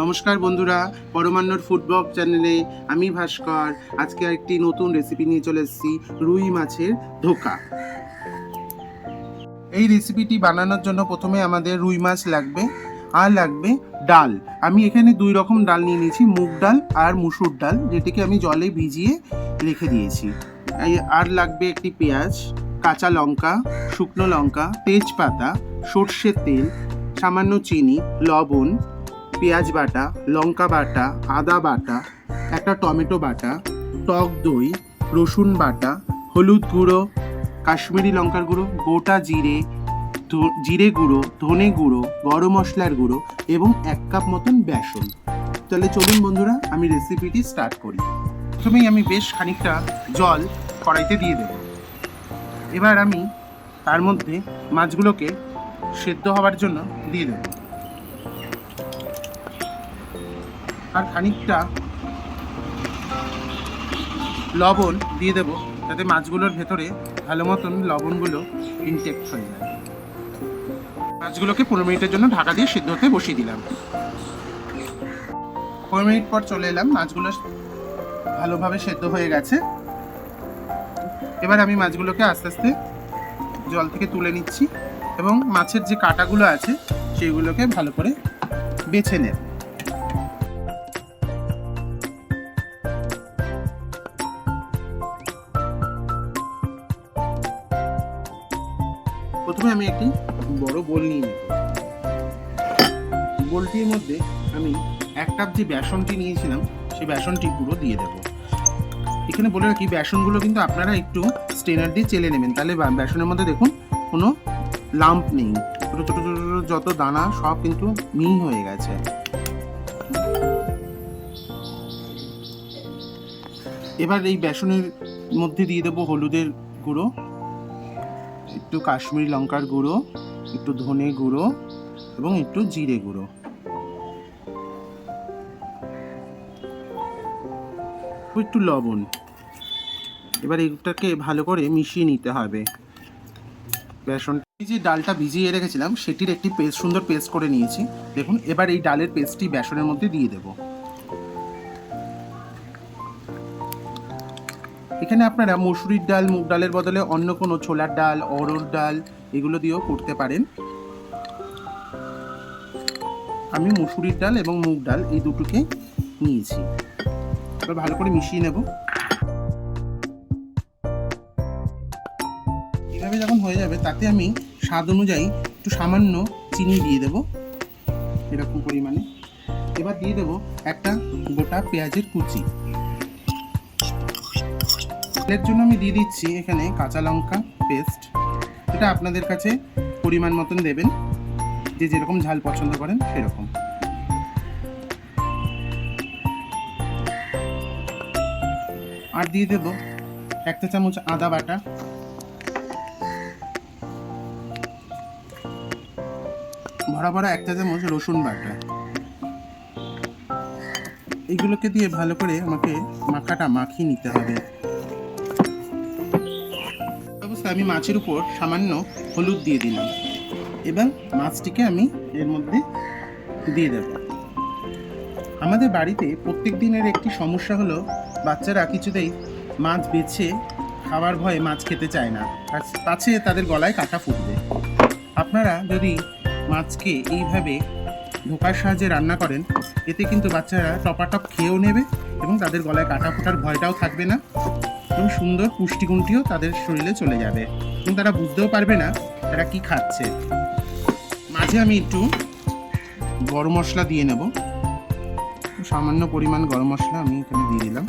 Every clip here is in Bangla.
নমস্কার বন্ধুরা, পরমান্নর ফুডব্লগ চ্যানেলে আমি ভাস্কর। আজকে একটি নতুন রেসিপি নিয়ে চলে এসেছি, রুই মাছের ধোকা। এই রেসিপিটি বানানোর জন্য প্রথমে আমাদের রুই মাছ লাগবে আর লাগবে ডাল। আমি এখানে দুই রকম ডাল নিয়ে নিয়েছি, মুগ ডাল আর মুসুর ডাল, যেটিকে আমি জলে ভিজিয়ে রেখে দিয়েছি। আর লাগবে একটি পেঁয়াজ, কাঁচা লঙ্কা, শুকনো লঙ্কা, তেজপাতা, সর্ষের তেল, সামান্য চিনি, লবণ পেঁয়াজ বাটা, লঙ্কা বাটা, আদা বাটা, একটা টমেটো বাটা, টক দই, রসুন বাটা, হলুদ গুঁড়ো, কাশ্মীরি লঙ্কার গুঁড়ো, গোটা জিরে জিরে গুঁড়ো, ধনে গুঁড়ো, গরম মশলার গুঁড়ো এবং এক কাপ মতন বেসন। তাহলে চলুন বন্ধুরা, আমি রেসিপিটি স্টার্ট করি। প্রথমেই আমি বেশ খানিকটা জল কড়াইতে দিয়ে দেব। এবার আমি তার মধ্যে মাছগুলোকে সেদ্ধ হওয়ার জন্য দিয়ে দেবো। আর খানিকটা লবণ দিয়ে দেবো, যাতে মাছগুলোর ভেতরে ভালো মতন লবণগুলো ইনটেক্ট হয়ে যায়। মাছগুলোকে পনেরো মিনিটের জন্য ঢাকা দিয়ে সিদ্ধ হতে বসিয়ে দিলাম। পনেরো মিনিট পর চলে এলাম, মাছগুলো ভালোভাবে সেদ্ধ হয়ে গেছে। এবার আমি মাছগুলোকে আস্তে আস্তে জল থেকে তুলে নিচ্ছি এবং মাছের যে কাঁটাগুলো আছে সেগুলোকে ভালো করে বেছে নেব। আমি একটি বড় বোল নিয়ে নেব। বোলটির মধ্যে আমি এক কাপ যে বেসনটি নিয়েছিলাম, সেই বেসনটি পুরো দিয়ে দেব। এখানে বলে রাখি, বেসনগুলো কিন্তু আপনারা একটু স্ট্রেনার দিয়ে চেলে নেবেন। তাহলে বেসনের মধ্যে দেখুন, কোনো লাম্প নেই। ছোটো ছোটো ছোটো ছোটো যত দানা, সব কিন্তু মিহি হয়ে গেছে। এবার এই বেসনের মধ্যে দিয়ে দেবো হলুদের গুঁড়ো। একটু কাশ্মীরি লঙ্কার গুঁড়ো, একটু ধনে গুঁড়ো এবং একটু জিরে গুঁড়ো। একটু লবণ। এবার এটাকে ভালো করে মিশিয়ে নিতে হবে। বেসন যে ডালটা ভিজিয়ে রেখেছিলাম, সেটির একটি পেস্ট সুন্দর পেস্ট করে নিয়েছি। দেখুন, এবার এই ডালের পেস্টটি বেসনের মধ্যে দিয়ে দেব। এখানে আপনারা মসুরির ডাল, মুগ ডালের বদলে অন্য কোনো ছোলার ডাল অরড় ডাল এগুলো দিয়েও করতে পারেন। আমি মসুরির ডাল এবং মুগ ডাল এই দুটোকে নিয়েছি। এবার ভালো করে মিশিয়ে নেব। এভাবে যখন হয়ে যাবে, তাতে আমি স্বাদ অনুযায়ী একটু সামান্য চিনি দিয়ে দেব, এরকম পরিমাণে। এবার দিয়ে দেব একটা গোটা পেঁয়াজের কুচি। এর জন্য আমি দিয়ে দিচ্ছি এখানে কাঁচা লঙ্কা পেস্ট এটা আপনাদের কাছে পরিমাণ মতন দেবেন। যে যেরকম ঝাল পছন্দ করেন সেরকম। আর দিয়ে দেব একটা চামচ আদা বাটা। ভরা ভরা একটা চামচ রসুন বাটা। এইগুলোকে দিয়ে ভালো করে আমাকে মাখাটা মাখিয়ে নিতে হবে। আমি মাছের উপর সামান্য হলুদ দিয়ে দিলাম। এবং মাছটিকে আমি এর মধ্যে দিয়ে দেব। আমাদের বাড়িতে প্রত্যেক দিনের একটি সমস্যা হলো, বাচ্চারা কিছুতেই মাছ বেছে খাওয়ার ভয়ে মাছ খেতে চায় না। পাছে তাদের গলায় কাটা ফুটবে। আপনারা যদি মাছকে এইভাবে ধোকার সাহায্যে রান্না করেন, এতে কিন্তু বাচ্চারা টপাটপ খেয়েও নেবে এবং তাদের গলায় কাটা ফোটার ভয়টাও থাকবে না। এবং সুন্দর পুষ্টিগুণটিও তাদের শরীরে চলে যাবে। এবং তারা বুঝতেও পারবে না তারা কি খাচ্ছে। মাঝে আমি একটু গরম মশলা দিয়ে নেব। সামান্য পরিমাণ গরম মশলা আমি এখানে দিয়ে দিলাম।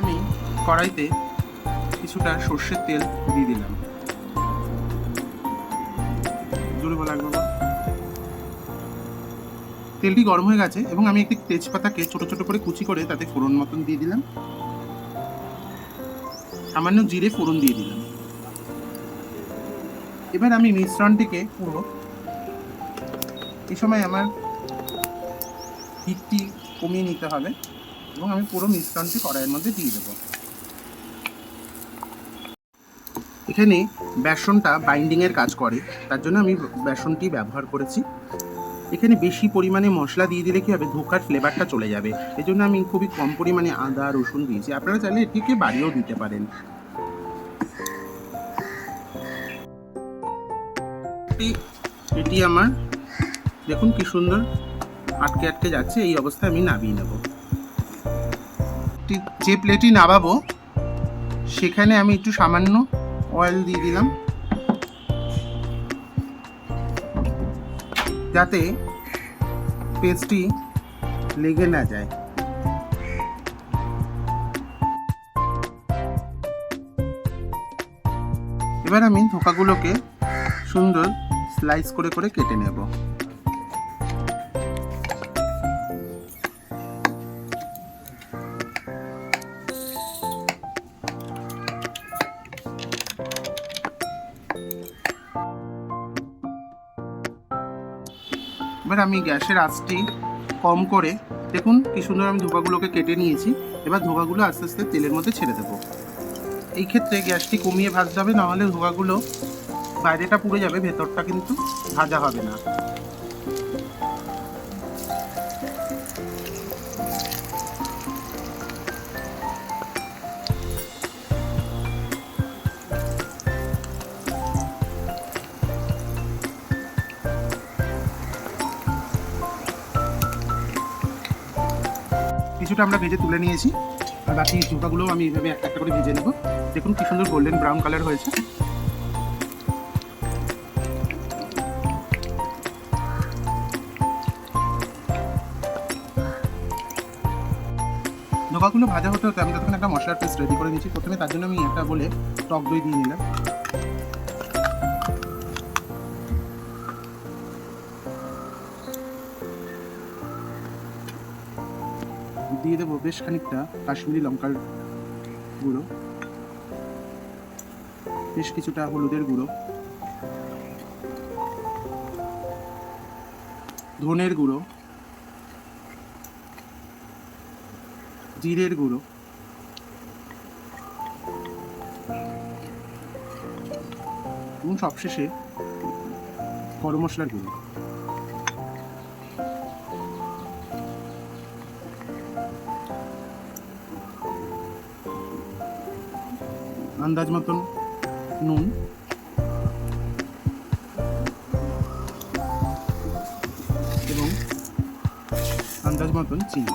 আমি কড়াইতে কিছুটা সর্ষের তেল দিয়ে দিলাম। তেলটি গরম হয়ে গেছে এবং আমি একটি তেজপাতাকে ছোট ছোট করে কুচি করে তাতে ফোড়ন মতন দিয়ে দিলাম। সামান্য জিরে ফোড়ন দিয়ে দিলাম। এবার আমি মিশ্রণটিকে পুরো এই সময় আমার হিটটি কমিয়ে নিতে হবে এবং আমি পুরো মিশ্রণটি কড়াইয়ের মধ্যে দিয়ে দেবো। এখানে বেসনটা বাইন্ডিংয়ের কাজ করে, তার জন্য আমি বেসনটি ব্যবহার করেছি। এখানে বেশি পরিমাণে মশলা দিয়ে দিলে কি হবে? ধোকার ফ্লেভারটা চলে যাবে। এই জন্য আমি খুবই কম পরিমাণে আদা, রসুন দিয়েছি। আপনারা চাইলে এটিকে বাড়িয়েও দিতে পারেন। এটি- আমার। দেখুন কি সুন্দর আটকে আটকে যাচ্ছে। এই অবস্থায় আমি নামিয়ে নেব। যে প্লেটই নামাবো, সেখানে আমি একটু সামান্য অয়েল দিয়ে দিলাম। যাতে পেস্টটি লেগে না যায়। এবার আমি ধোকাগুলোকে সুন্দর স্লাইস করে করে কেটে নেব। এবার আমি গ্যাসের আঁচটি কম করে দেখুন কি সুন্দর আমি ধোকাগুলোকে কেটে নিয়েছি। এবার ধোকাগুলো আস্তে আস্তে তেলের মধ্যে ছেড়ে দেবো। এই ক্ষেত্রে গ্যাসটি কমিয়ে ভাজতে হবে, নাহলে ধোকাগুলো বাইরেটা পুড়ে যাবে, ভেতরটা কিন্তু ভাজা হবে না। কিছুটা আমরা ভেজে তুলে নিয়েছি। আর বাকি ধোকাগুলো আমি এইভাবে একটা একটা করে ভেজে নেব। দেখুন কি সুন্দর গোল্ডেন ব্রাউন কালার হয়েছে। ধোকাগুলো ভাজা হতে হতে আমি তখন একটা মশলার পেস্ট রেডি করে নিয়েছি। প্রথমে তার জন্য আমি একটা বলে টক দই দিয়ে নিলাম। দিয়ে দেবো বেশ খানিকটা কাশ্মীরি লঙ্কার গুঁড়ো। বেশ কিছুটা হলুদের গুঁড়ো। ধনের গুঁড়ো। জিরের গুঁড়ো। এবং সবশেষে গরম মশলার গুঁড়ো। আন্দাজ মতন। নুন। এবং আন্দাজ মতন চিনি।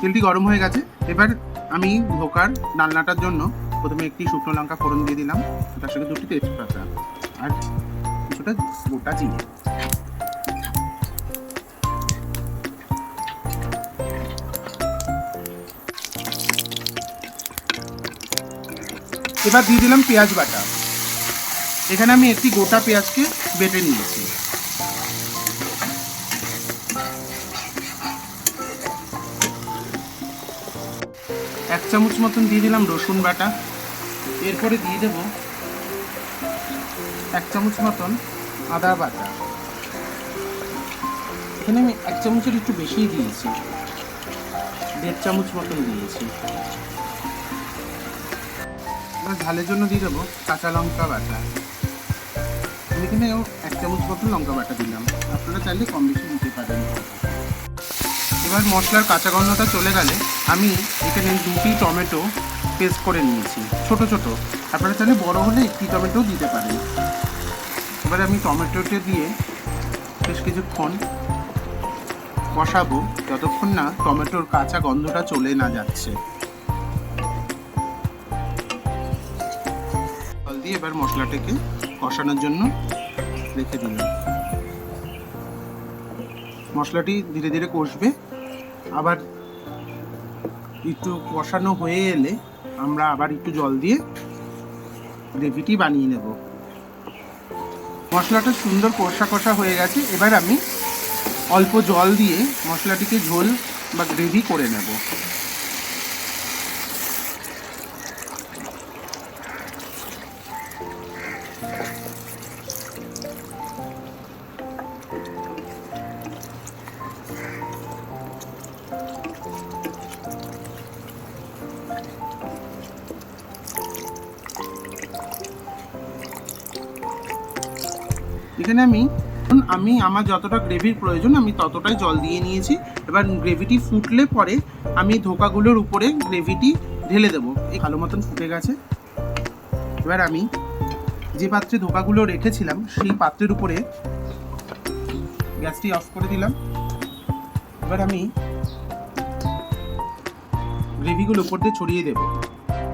তেলটি গরম হয়ে গেছে। এবার আমি ধোকার ডালনাটার জন্য প্রথমে একটি শুকনো লঙ্কা ফোড়ন দিয়ে দিলাম। তার সঙ্গে দুটি তেজপাতা। আর কিছুটা গোটা জিরে এবার দিয়ে দিলাম পেঁয়াজ বাটা। এখানে আমি একটি গোটা পেঁয়াজকে বেটে নিয়েছি। এক চামচ মতন দিয়ে দিলাম রসুন বাটা। এরপরে দিয়ে দেব এক চামচ মতন আদা বাটা। এখানে আমি এক চামচের একটু বেশিই দিয়েছি। দেড় চামচ মতন দিয়েছি। এবার ঝালের জন্য দিয়ে দেবো কাঁচা লঙ্কা বাটা। আমি এখানে এক চামচ মতন লঙ্কা বাটা দিলাম। আপনারা চাইলে কম বেশি দিতে পারেন। এবার মশলার কাঁচা গন্ধটা চলে গেলে আমি এখানে দুটি টমেটো পেস্ট করে নিয়েছি। ছোট ছোট। আপনারা চাইলে বড় হলে একটি টমেটো দিতে পারেন। এবার আমি টমেটোটা দিয়ে বেশ কিছুক্ষণ কষাবো। যতক্ষণ না টমেটোর কাঁচা গন্ধটা চলে না যাচ্ছে। জল দিয়ে এবার মশলাটাকে কষানোর জন্য রেখে দিলাম। মশলাটি ধীরে ধীরে কষবে। আবার একটু কষানো হয়ে এলে আমরা আবার একটু জল দিয়ে গ্রেভিটি বানিয়ে নেব। মশলাটা সুন্দর কষা কষা হয়ে গেছে। এবার আমি অল্প জল দিয়ে মশলাটিকে ঝোল বা গ্রেভি করে নেব। এখানে আমি আমি আমার যতটা গ্রেভির প্রয়োজন, আমি ততটাই জল দিয়ে নিয়েছি। এবার গ্রেভিটি ফুটলে পরে আমি ধোকাগুলোর উপরে গ্রেভিটি ঢেলে দেবো। ভালো মতন ফুটে গেছে। এবার আমি যে পাত্রে ধোকাগুলো রেখেছিলাম, সেই পাত্রের উপরে গ্যাসটি অফ করে দিলাম। এবার আমি গ্রেভিগুলো উপর দিয়ে ছড়িয়ে দেবো।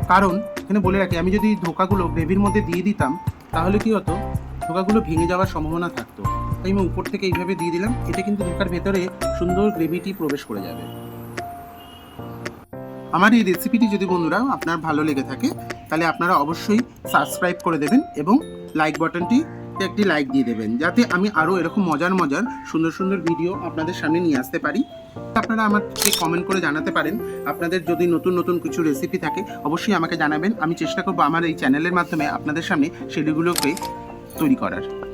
কারণ, এখানে বলে রাখি, আমি যদি ধোকাগুলো গ্রেভির মধ্যে দিয়ে দিতাম, তাহলে কি হতো? ধোকাগুলো ভেঙে যাওয়ার সম্ভাবনা থাকতো। তাই আমি উপর থেকে এইভাবে দিয়ে দিলাম, এটা কিন্তু ধোকার ভেতরে সুন্দর গ্রেভিটি প্রবেশ করে যাবে। আমার এই রেসিপিটি যদি বন্ধুরা আপনার ভালো লেগে থাকে, তাহলে আপনারা অবশ্যই সাবস্ক্রাইব করে দেবেন এবং লাইক বাটনটি একটি লাইক দিয়ে দেবেন, যাতে আমি আরও এরকম মজার মজার সুন্দর সুন্দর ভিডিও আপনাদের সামনে নিয়ে আসতে পারি। আপনারা আমাকে কমেন্ট করে জানাতে পারেন, আপনাদের যদি নতুন নতুন কিছু রেসিপি থাকে, অবশ্যই আমাকে জানাবেন। আমি চেষ্টা করব আমার এই চ্যানেলের মাধ্যমে আপনাদের সামনে সেগুলোকে তৈরি করার।